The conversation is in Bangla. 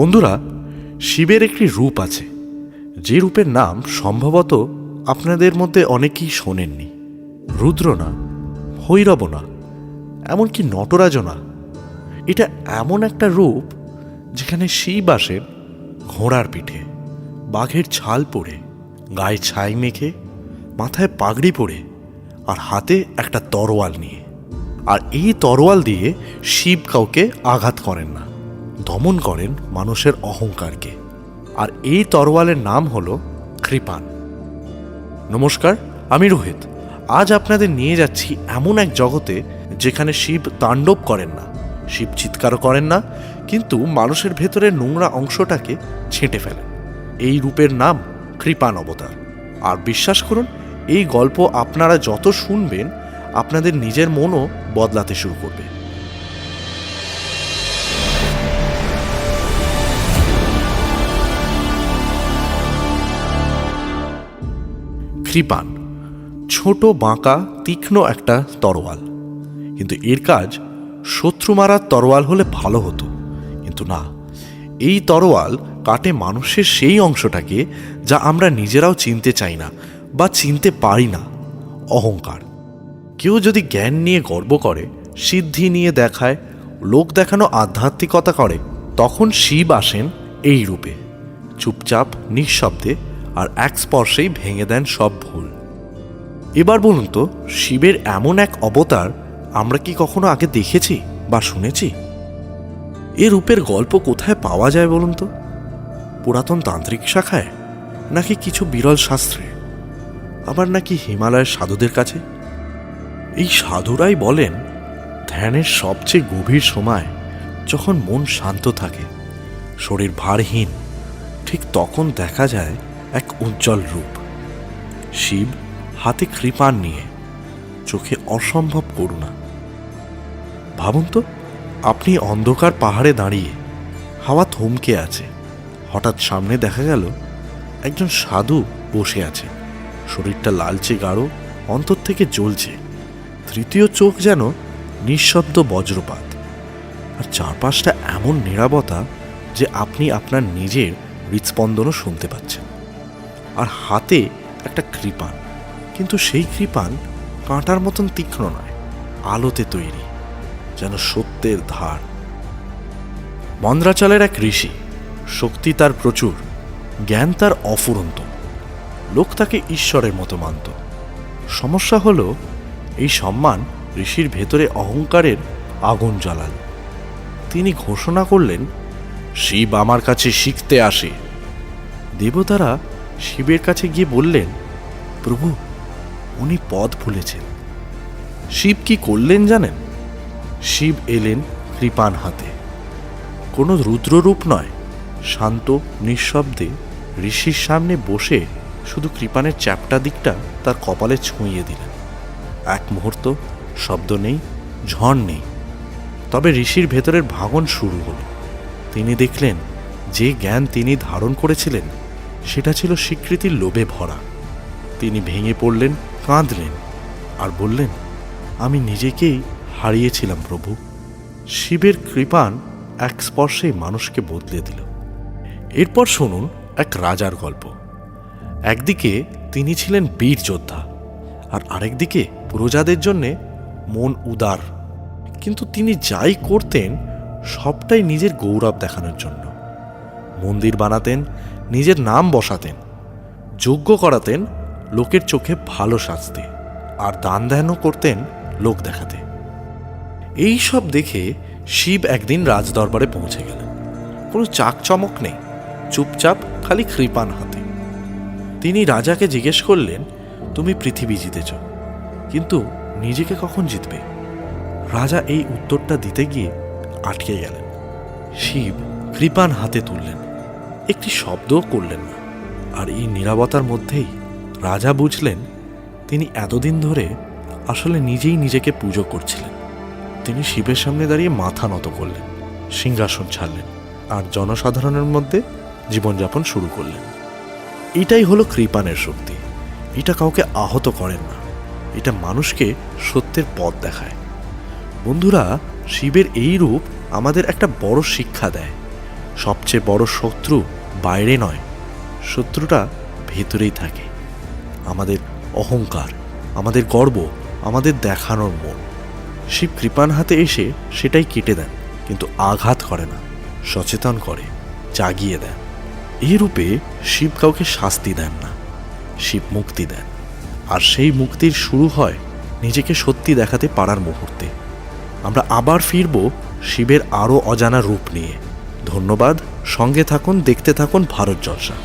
বন্ধুরা, শিবের একটি রূপ আছে। যে রূপের নাম সম্ভবত আপনাদের মধ্যে অনেকেই শোনেননি। রুদ্র না ভৈরব না, এমনকি নটরাজও না। এটা এমন একটা রূপ যেখানে শিব আসেন ঘোড়ার পিঠে, বাঘের ছাল পরে গায়ে ছাই মেখে, মাথায় পাগড়ি পরে আর হাতে একটা তরোয়াল নিয়ে। আর এই তরোয়াল দিয়ে শিব কাউকে আঘাত করেন না। দমন করেন মানুষের অহংকারকে। আর এই তরোয়ালের নাম হল কৃপান। নমস্কার, আমি রোহিত। আজ আপনাদের নিয়ে যাচ্ছি এমন এক জগতে যেখানে শিব তাণ্ডব করেন না। শিব চিৎকারও করেন না, কিন্তু মানুষের ভেতরে নোংরা অংশটাকে ছেঁটে ফেলেন। এই রূপের নাম কৃপান অবতার। আর বিশ্বাস করুন, এই গল্প আপনারা যত শুনবেন, আপনাদের নিজের মনও বদলাতে শুরু করবে। কৃপান। ছোট বাঁকা, তীক্ষ্ণ একটা তরোয়াল। কিন্তু এর কাজ, শত্রু মারার তরোয়াল হলে ভালো হতো। কিন্তু না, এই তরোয়াল কাটে মানুষের সেই অংশটাকে যা আমরা নিজেরাও চিনতে চাই না বা চিনতে পারি না। অহংকার। কেউ যদি জ্ঞান নিয়ে গর্ব করে, সিদ্ধি নিয়ে দেখায়, লোক দেখানো আধ্যাত্মিকতা করে, তখন শিব আসেন এই রূপে। চুপচাপ, নিঃশব্দে আর এক স্পর্শেই ভেঙে দেন সব ভুল। এবার বলুন তো, শিবের এমন এক অবতার আমরা কি কখনো আগে দেখেছি বা শুনেছি? এ রূপের গল্প কোথায় পাওয়া যায় বলুন তো? পুরাতন তান্ত্রিক শাখায়? নাকি কিছু বিরল শাস্ত্রে? আবার নাকি হিমালয়ের সাধুদের কাছে? এই সাধুরাই বলেন, ধ্যানের সবচেয়ে গভীর সময় যখন মন শান্ত থাকে, শরীর ভারহীন, ঠিক তখন দেখা যায় এক উজ্জ্বল রূপ। শিব হাতে কৃপান নিয়ে চোখে অসম্ভব করুণা। ভাবুন তো, আপনি অন্ধকার পাহাড়ে দাঁড়িয়ে হাওয়া থমকে আছে। হঠাৎ সামনে দেখা গেল, একজন সাধু বসে আছে। শরীরটা লালচে গাঢ়, অন্তর থেকে জ্বলছে। তৃতীয় চোখ যেন নিঃশব্দ বজ্রপাত। আর চারপাশটা এমন নিরাপত্তা যে আপনি আপনার নিজের হৃৎস্পন্দনও শুনতে পাচ্ছেন। আর হাতে একটা কৃপান। কিন্তু সেই কৃপান কাঁটার মতন তীক্ষ্ণ নয়, আলোতে তৈরি, যেন সত্যের ধার। মন্দ্রাচলের এক ঋষি, শক্তি তার প্রচুর, জ্ঞান তার অফুরন্ত, লোক তাকে ঈশ্বরের মতো মানত। সমস্যা হলো, এই সম্মান ঋষির ভেতরে অহংকারের আগুন জ্বালাল। তিনি ঘোষণা করলেন, শিব আমার কাছে শিখতে আসে। দেবতারা শিবের কাছে গিয়ে বললেন, প্রভু, উনি পদ ভুলেছেন। শিব কি করলেন জানেন? শিব এলেন কৃপান হাতে। কোনো রুদ্ররূপ নয়, শান্ত, নিঃশব্দে ঋষির সামনে বসে শুধু কৃপানের চ্যাপটা দিকটা তার কপালে ছুঁইয়ে দিলেন। এক মুহূর্ত শব্দ নেই, ঝড় নেই। তবে ঋষির ভেতরের ভাঙন শুরু হলো। তিনি দেখলেন, যে জ্ঞান তিনি ধারণ করেছিলেন সেটা ছিল স্বীকৃতির লোভে ভরা। তিনি ভেঙে পড়লেন, কাঁদলেন আর বললেন, আমি নিজেকেই হারিয়েছিলাম প্রভু। শিবের কৃপান এক স্পর্শে মানুষকে বদলে দিল। এরপর শুনুন এক রাজার গল্প। একদিকে তিনি ছিলেন বীর যোদ্ধা আর আরেকদিকে প্রজাদের জন্যে মন উদার। কিন্তু তিনি যাই করতেন, সবটাই নিজের গৌরব দেখানোর জন্য। মন্দির বানাতেন নিজের নাম বসাতেন, যোগ্য করাতেন, লোকের চোখে ভালো সাজতে আর দান ধ্যানও করতেন, লোক দেখাতে। এই সব দেখে শিব একদিন রাজদরবারে পৌঁছে গেলেন। কোনো চাকচমক নেই, চুপচাপ খালি কৃপান হাতে। তিনি রাজাকে জিজ্ঞেস করলেন, তুমি পৃথিবী জিতেছ, কিন্তু নিজেকে কখন জিতবে? রাজা এই উত্তরটা দিতে গিয়ে আটকে গেলেন। শিব কৃপান হাতে তুললেন। একটি শব্দও করলেন না। আর এই নিরাপত্তার মধ্যেই রাজা বুঝলেন তিনি এতদিন ধরে আসলে নিজেই নিজেকে পুজো করছিলেন। তিনি শিবের সামনে দাঁড়িয়ে মাথা নত করলেন, সিংহাসন ছাড়লেন আর জনসাধারণের মধ্যে জীবনযাপন শুরু করলেন। এটাই হলো কৃপানের শক্তি। এটা কাউকে আহত করেন না। এটা মানুষকে সত্যের পথ দেখায়। বন্ধুরা, শিবের এই রূপ আমাদের একটা বড় শিক্ষা দেয়। সবচেয়ে বড় শত্রু বাইরে নয়, শত্রুটা ভেতরেই থাকে। আমাদের অহংকার, আমাদের গর্ব, আমাদের দেখানোর মন। শিব কৃপান হাতে এসে সেটাই কেটে দেন, কিন্তু আঘাত করে না, সচেতন করে, জাগিয়ে দেন। এই রূপে শিব কাউকে শাস্তি দেন না, শিব মুক্তি দেন। আর সেই মুক্তির শুরু হয় নিজেকে সত্যি দেখাতে পারার মুহূর্তে। আমরা আবার ফিরব শিবের আরও অজানা রূপ নিয়ে। ধন্যবাদ সঙ্গে থাকুন দেখতে থাকুন ভারত জলসা।